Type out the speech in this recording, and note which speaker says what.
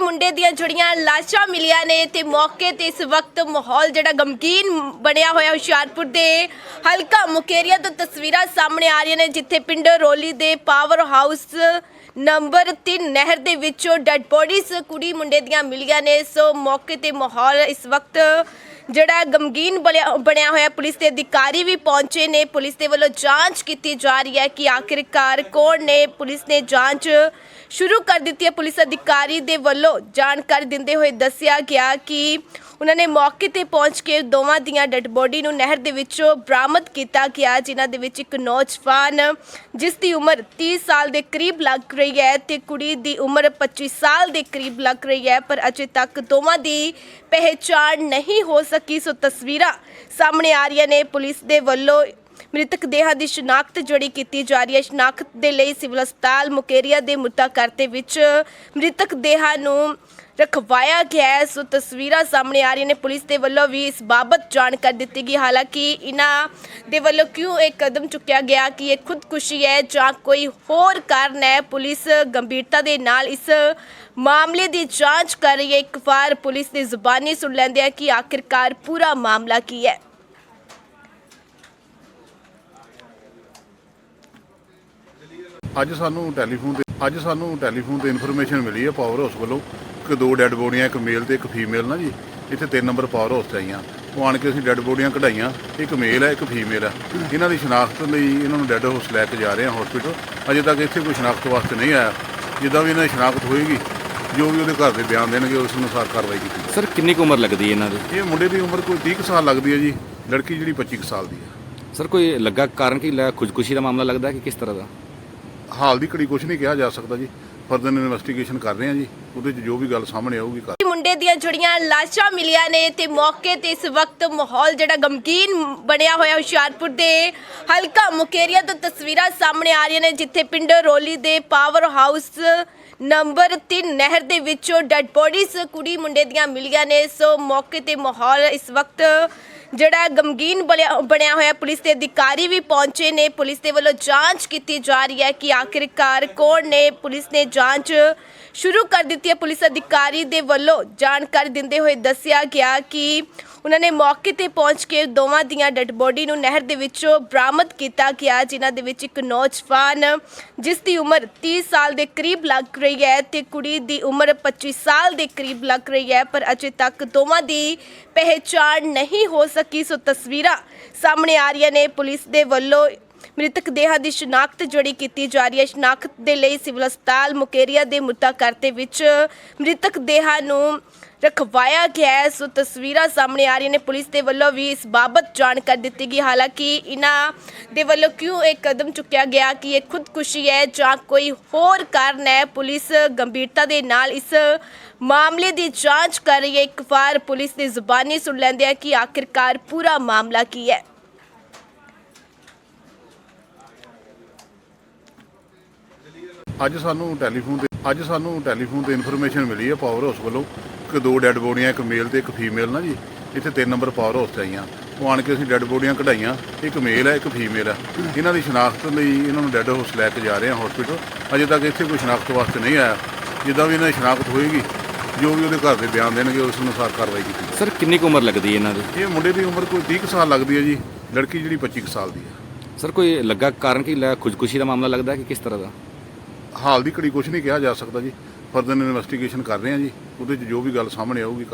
Speaker 1: ਮੁੰਡੇ ਦੀਆਂ ਜੁੜੀਆਂ ਲਾਸ਼ਾਂ ਮਿਲੀਆਂ ਨੇ ਤੇ ਮੌਕੇ ਤੇ ਇਸ ਵਕਤ ਮਾਹੌਲ ਜਿਹੜਾ ਗਮਗੀਨ ਬਣਿਆ ਹੋਇਆ ਹੁਸ਼ਿਆਰਪੁਰ ਦੇ ਹਲਕਾ ਮੁਕੇਰੀਆ ਤੋਂ ਤਸਵੀਰਾਂ ਸਾਹਮਣੇ ਆ ਰਹੀਆਂ ਨੇ, ਜਿੱਥੇ ਪਿੰਡ ਰੋਲੀ ਦੇ ਪਾਵਰ ਹਾਊਸ ਨੰਬਰ 3 ਨਹਿਰ ਦੇ ਵਿੱਚੋਂ ਡੈੱਡ ਬੋਡੀਜ਼ ਕੁੜੀ ਮੁੰਡੇ ਦੀਆਂ ਮਿਲੀਆਂ ਨੇ। ਸੋ ਮੌਕੇ ਤੇ ਮਾਹੌਲ ਇਸ ਵਕਤ ਜਿਹੜਾ ਗਮਗੀਨ ਬਣਿਆ ਬਣਿਆ ਹੋਇਆ ਪੁਲਿਸ ਦੇ ਅਧਿਕਾਰੀ ਵੀ ਪਹੁੰਚੇ ਨੇ। ਪੁਲਿਸ ਦੇ ਵੱਲੋਂ ਜਾਂਚ ਕੀਤੀ ਜਾ ਰਹੀ ਹੈ ਕਿ ਆਖਿਰਕਾਰ ਕੌਣ ਨੇ। ਪੁਲਿਸ ਨੇ ਜਾਂਚ ਸ਼ੁਰੂ ਕਰ ਦਿੱਤੀ ਹੈ। ਪੁਲਿਸ ਅਧਿਕਾਰੀ ਦੇ ਵੱਲੋਂ ਜਾਣਕਾਰੀ ਦਿੰਦੇ ਹੋਏ ਦੱਸਿਆ ਗਿਆ ਕਿ ਉਹਨਾਂ ਨੇ ਮੌਕੇ ਤੇ ਪਹੁੰਚ ਕੇ ਦੋਵਾਂ ਦੀਆਂ ਡੈੱਡ ਬੋਡੀ ਨੂੰ ਨਹਿਰ ਦੇ ਵਿੱਚੋਂ ਬਰਾਮਦ ਕੀਤਾ ਗਿਆ, ਜਿਨ੍ਹਾਂ ਦੇ ਵਿੱਚ ਇੱਕ ਨੌਜਵਾਨ, ਜਿਸ ਦੀ ਉਮਰ 30 ਸਾਲ ਦੇ ਕਰੀਬ ਲੱਗ ਰਹੀ ਹੈ ਤੇ ਕੁੜੀ ਦੀ ਉਮਰ 25 ਸਾਲ ਦੇ ਕਰੀਬ ਲੱਗ ਰਹੀ ਹੈ, ਪਰ ਅਜੇ ਤੱਕ ਦੋਵਾਂ ਦੀ ਪਹਿਚਾਣ ਨਹੀਂ ਹੋ ਸਕੀ। ਸੋ ਤਸਵੀਰਾਂ ਸਾਹਮਣੇ ਆ ਰਹੀਆਂ ਨੇ। ਪੁਲਿਸ ਦੇ ਵੱਲੋਂ ਮ੍ਰਿਤਕ ਦੇਹਾਂ ਦੀ ਸ਼ਨਾਖਤ ਜਿਹੜੀ ਕੀਤੀ ਜਾ ਰਹੀ ਹੈ, ਸ਼ਨਾਖਤ ਦੇ ਲਈ ਸਿਵਲ ਹਸਪਤਾਲ ਮੁਕੇਰੀਆ ਦੇ ਮੁੱਦਾ ਕਰਤੇ ਵਿੱਚ ਮ੍ਰਿਤਕ ਦੇਹਾਂ ਨੂੰ ਰਖਵਾਇਆ ਗਿਆ ਹੈ। ਸੋ ਤਸਵੀਰਾਂ ਸਾਹਮਣੇ ਆ ਰਹੀਆਂ ਨੇ। ਪੁਲਿਸ ਦੇ ਵੱਲੋਂ ਵੀ ਇਸ ਬਾਬਤ ਜਾਣਕਾਰੀ ਦਿੱਤੀ ਗਈ। ਹਾਲਾਂਕਿ ਇਹਨਾਂ ਦੇ ਵੱਲੋਂ ਕਿਉਂ ਇਹ ਕਦਮ ਚੁੱਕਿਆ ਗਿਆ ਕਿ ਇਹ ਖੁਦਕੁਸ਼ੀ ਹੈ ਜਾਂ ਕੋਈ ਹੋਰ ਕਾਰਨ ਹੈ, ਪੁਲਿਸ ਗੰਭੀਰਤਾ ਦੇ ਨਾਲ ਇਸ ਮਾਮਲੇ ਦੀ ਜਾਂਚ ਕਰ ਰਹੀ ਹੈ। ਇੱਕ ਵਾਰ ਪੁਲਿਸ ਦੀ ਜ਼ੁਬਾਨੀ ਸੁਣ ਲੈਂਦੇ ਆ ਕਿ ਆਖਿਰਕਾਰ ਪੂਰਾ ਮਾਮਲਾ ਕੀ ਹੈ।
Speaker 2: ਅੱਜ ਸਾਨੂੰ ਟੈਲੀਫੋਨ ਤੇ ਅੱਜ ਸਾਨੂੰ ਟੈਲੀਫੋਨ ਤੇ ਇਨਫੋਰਮੇਸ਼ਨ ਮਿਲੀ ਹੈ ਪਾਵਰ ਹਾਊਸ ਵੱਲੋਂ। ਕਿ ਦੋ ਡੈੱਡ ਬੋਡੀਆਂ ਇੱਕ ਮੇਲ ਤੇ ਇੱਕ ਫੀਮੇਲ ਨਾ ਜੀ। ਇੱਥੇ ਤਿੰਨ ਨੰਬਰ ਪਾਵਰ ਹਾਊਸ ਤੇ ਆਈਆਂ। ਉਹ ਆਣ ਕੇ ਅਸੀਂ ਡੈੱਡ ਬੋਡੀਆਂ ਕਢਾਈਆਂ। ਇੱਕ ਮੇਲ ਹੈ ਇੱਕ ਫੀਮੇਲ ਹੈ ਇਹਨਾਂ ਦੀ ਸ਼ਨਾਖਤ ਲਈ ਇਹਨਾਂ ਨੂੰ ਡੈੱਡ ਹਾਊਸ ਲੈ ਕੇ ਜਾ ਰਹੇ ਹਾਂ ਹਸਪੀਟਲ ਅਜੇ ਤੱਕ ਇੱਥੇ ਕੋਈ ਸ਼ਨਾਖਤ ਵਾਸਤੇ ਨਹੀਂ ਆਇਆ। ਜਿੱਦਾਂ ਵੀ ਇਹਨਾਂ ਦੀ ਸ਼ਨਾਖਤ ਹੋਏਗੀ ਜੋ ਵੀ ਉਹਦੇ ਘਰ ਦੇ ਬਿਆਨ ਦੇਣਗੇ ਉਸ ਅਨੁਸਾਰ ਕਾਰਵਾਈ ਕੀਤੀ।
Speaker 3: ਸਰ ਕਿੰਨੀ ਕੁ ਉਮਰ ਲੱਗਦੀ ਹੈ ਇਹਨਾਂ ਦੀ?
Speaker 2: ਇਹ ਮੁੰਡੇ ਦੀ ਉਮਰ ਕੋਈ 30 ਕੁ ਸਾਲ ਲੱਗਦੀ ਹੈ ਜੀ। ਲੜਕੀ ਜਿਹੜੀ 25 ਕੁ ਸਾਲ ਦੀ ਹੈ।
Speaker 3: ਸਰ ਕੋਈ ਲੱਗਾ ਕਾਰਨ ਕੀ ਲੱਗਾ ਖੁਦਕੁਸ਼ੀ ਦਾ ਮਾਮਲਾ ਲੱਗਦਾ ਕਿ ਕਿਸ ਤਰ੍ਹਾਂ ਦਾ?
Speaker 2: ਹਾਲ ਦੀ ਘੜੀ ਕੁਝ ਨਹੀਂ ਕਿਹਾ ਜਾ ਸਕਦਾ ਜੀ। ਫਰਦਰ ਇਨਵੈਸਟੀਗੇਸ਼ਨ ਕਰ ਰਹੇ ਹਾਂ ਜੀ। ਉਹਦੇ 'ਚ ਜੋ ਵੀ ਗੱਲ ਸਾਹਮਣੇ ਆਊਗੀ ਕਰ
Speaker 1: ਮੁੰਡੇ ਦੀਆਂ ਜੁੜੀਆਂ ਲਾਸ਼ਾਂ ਮਿਲੀਆਂ ਨੇ ਤੇ ਮੌਕੇ ਤੇ ਇਸ ਵਕਤ ਮਾਹੌਲ ਜਿਹੜਾ ਗਮਗੀਨ ਬਣਿਆ ਹੋਇਆ ਹੁਸ਼ਿਆਰਪੁਰ ਦੇ ਹਲਕਾ ਮੁਕੇਰੀਆ ਤੋਂ ਤਸਵੀਰਾਂ ਸਾਹਮਣੇ ਆ ਰਹੀਆਂ ਨੇ, ਜਿੱਥੇ ਪਿੰਡ ਰੋਲੀ ਦੇ ਪਾਵਰ ਹਾਊਸ ਨੰਬਰ 3 ਨਹਿਰ ਦੇ ਵਿੱਚੋਂ ਡੈੱਡ ਬੋਡੀਜ਼ ਕੁੜੀ ਮੁੰਡੇ ਦੀਆਂ ਮਿਲੀਆਂ ਨੇ। ਸੋ ਮੌਕੇ ਤੇ ਮਾਹੌਲ ਇਸ ਵਕਤ ਜਿਹੜਾ ਗਮਗੀਨ ਬਣਿਆ ਬਣਿਆ ਹੋਇਆ ਪੁਲਿਸ ਦੇ ਅਧਿਕਾਰੀ ਵੀ ਪਹੁੰਚੇ ਨੇ। ਪੁਲਿਸ ਦੇ ਵੱਲੋਂ ਜਾਂਚ ਕੀਤੀ ਜਾ ਰਹੀ ਹੈ ਕਿ ਆਖਿਰਕਾਰ ਕੌਣ ਨੇ। ਪੁਲਿਸ ਨੇ ਜਾਂਚ ਸ਼ੁਰੂ ਕਰ ਦਿੱਤੀ ਹੈ। ਪੁਲਿਸ ਅਧਿਕਾਰੀ ਦੇ ਵੱਲੋਂ ਜਾਣਕਾਰੀ ਦਿੰਦੇ ਹੋਏ ਦੱਸਿਆ ਗਿਆ ਕਿ ਉਹਨਾਂ ਨੇ ਮੌਕੇ ਤੇ ਪਹੁੰਚ ਕੇ ਦੋਵਾਂ ਦੀਆਂ ਡੈੱਡ ਬੋਡੀ ਨੂੰ ਨਹਿਰ ਦੇ ਵਿੱਚੋਂ ਬਰਾਮਦ ਕੀਤਾ ਗਿਆ, ਜਿਨ੍ਹਾਂ ਦੇ ਵਿੱਚ ਇੱਕ ਨੌਜਵਾਨ, ਜਿਸ ਦੀ ਉਮਰ 30 ਸਾਲ ਦੇ ਕਰੀਬ ਲੱਗ ਰਹੀ ਹੈ ਤੇ ਕੁੜੀ ਦੀ ਉਮਰ 25 ਸਾਲ ਦੇ ਕਰੀਬ ਲੱਗ ਰਹੀ ਹੈ, ਪਰ ਅਜੇ ਤੱਕ ਦੋਵਾਂ ਦੀ ਪਹਿਚਾਣ ਨਹੀਂ ਹੋ ਸਕੀ। ਸੋ ਤਸਵੀਰਾਂ ਸਾਹਮਣੇ ਆ ਰਹੀਆਂ ਨੇ। ਪੁਲਿਸ ਦੇ ਵੱਲੋਂ ਮ੍ਰਿਤਕ ਦੇਹਾਂ ਦੀ ਸ਼ਨਾਖਤ ਜਿਹੜੀ ਕੀਤੀ ਜਾ ਰਹੀ ਹੈ, ਸ਼ਨਾਖਤ ਦੇ ਲਈ ਸਿਵਲ ਹਸਪਤਾਲ ਮੁਕੇਰੀਆ ਦੇ ਮੁੱਦਾ ਕਰਤੇ ਵਿੱਚ ਮ੍ਰਿਤਕ ਦੇਹਾਂ ਨੂੰ ਰਖਵਾਇਆ ਗਿਆ ਹੈ। ਸੋ ਤਸਵੀਰਾਂ ਸਾਹਮਣੇ ਆ ਰਹੀਆਂ ਨੇ। ਪੁਲਿਸ ਦੇ ਵੱਲੋਂ ਵੀ ਇਸ ਬਾਬਤ ਜਾਣਕਾਰੀ ਦਿੱਤੀ ਗਈ। ਹਾਲਾਂਕਿ ਇਹਨਾਂ ਦੇ ਵੱਲੋਂ ਕਿਉਂ ਇਹ ਕਦਮ ਚੁੱਕਿਆ ਗਿਆ ਕਿ ਇਹ ਖੁਦਕੁਸ਼ੀ ਹੈ ਜਾਂ ਕੋਈ ਹੋਰ ਕਾਰਨ ਹੈ? ਪੁਲਿਸ ਗੰਭੀਰਤਾ ਦੇ ਨਾਲ ਇਸ ਮਾਮਲੇ ਦੀ ਜਾਂਚ ਕਰ ਰਹੀ ਹੈ। ਇੱਕ ਵਾਰ ਪੁਲਿਸ ਦੀ ਜ਼ੁਬਾਨੀ ਸੁਣ ਲੈਂਦੇ ਆ ਕਿ ਆਖਿਰਕਾਰ ਪੂਰਾ ਮਾਮਲਾ ਕੀ ਹੈ।
Speaker 2: ਅੱਜ ਸਾਨੂੰ ਟੈਲੀਫੋਨ ਤੇ ਅੱਜ ਸਾਨੂੰ ਟੈਲੀਫੋਨ ਤੇ ਇਨਫੋਰਮੇਸ਼ਨ ਮਿਲੀ ਹੈ ਪਾਵਰ ਹਾਊਸ ਵੱਲੋਂ। ਕਿ ਦੋ ਡੈੱਡ ਬੋਡੀਆਂ ਇੱਕ ਮੇਲ ਤੇ ਇੱਕ ਫੀਮੇਲ ਨਾ ਜੀ। ਇੱਥੇ ਤਿੰਨ ਨੰਬਰ ਪਾਵਰ ਹਾਊਸ ਤੇ ਆਈਆਂ। ਉਹ ਆਣ ਕੇ ਅਸੀਂ ਡੈੱਡ ਬੋਡੀਆਂ ਕਢਾਈਆਂ। ਇੱਕ ਮੇਲ ਹੈ ਇੱਕ ਫੀਮੇਲ ਹੈ ਇਹਨਾਂ ਦੀ ਸ਼ਨਾਖਤ ਲਈ ਇਹਨਾਂ ਨੂੰ ਡੈੱਡ ਹਾਊਸ ਲੈ ਕੇ ਜਾ ਰਹੇ ਹਾਂ ਹਸਪੀਟਲ ਅਜੇ ਤੱਕ ਇੱਥੇ ਕੋਈ ਸ਼ਨਾਖਤ ਵਾਸਤੇ ਨਹੀਂ ਆਇਆ। ਜਿੱਦਾਂ ਵੀ ਇਹਨਾਂ ਦੀ ਸ਼ਨਾਖਤ ਹੋਏਗੀ ਜੋ ਵੀ ਉਹਦੇ ਘਰ ਦੇ ਬਿਆਨ ਦੇਣਗੇ ਉਸ ਅਨੁਸਾਰ ਕਾਰਵਾਈ ਕੀਤੀ।
Speaker 3: ਸਰ ਕਿੰਨੀ ਕੁ ਉਮਰ ਲੱਗਦੀ ਹੈ ਇਹਨਾਂ ਦੀ?
Speaker 2: ਇਹ ਮੁੰਡੇ ਦੀ ਉਮਰ ਕੋਈ 30 ਕੁ ਸਾਲ ਲੱਗਦੀ ਹੈ ਜੀ। ਲੜਕੀ ਜਿਹੜੀ 25 ਕੁ ਸਾਲ ਦੀ ਹੈ।
Speaker 3: ਸਰ ਕੋਈ ਲੱਗਾ ਕਾਰਨ ਕੀ ਖੁਦਕੁਸ਼ੀ ਦਾ ਮਾਮਲਾ ਲੱਗਦਾ ਕਿ ਕਿਸ ਤਰ੍ਹਾਂ ਦਾ?
Speaker 2: ਹਾਲ ਦੀ ਘੜੀ ਕੁਝ ਨਹੀਂ ਕਿਹਾ ਜਾ ਸਕਦਾ ਜੀ। ਫਰਦਰ ਇਨਵੈਸਟੀਗੇਸ਼ਨ ਕਰ ਰਹੇ ਹਾਂ ਜੀ ਉਹਦੇ 'ਚ ਜੋ ਵੀ ਗੱਲ ਸਾਹਮਣੇ ਆਊਗੀ ਕਰ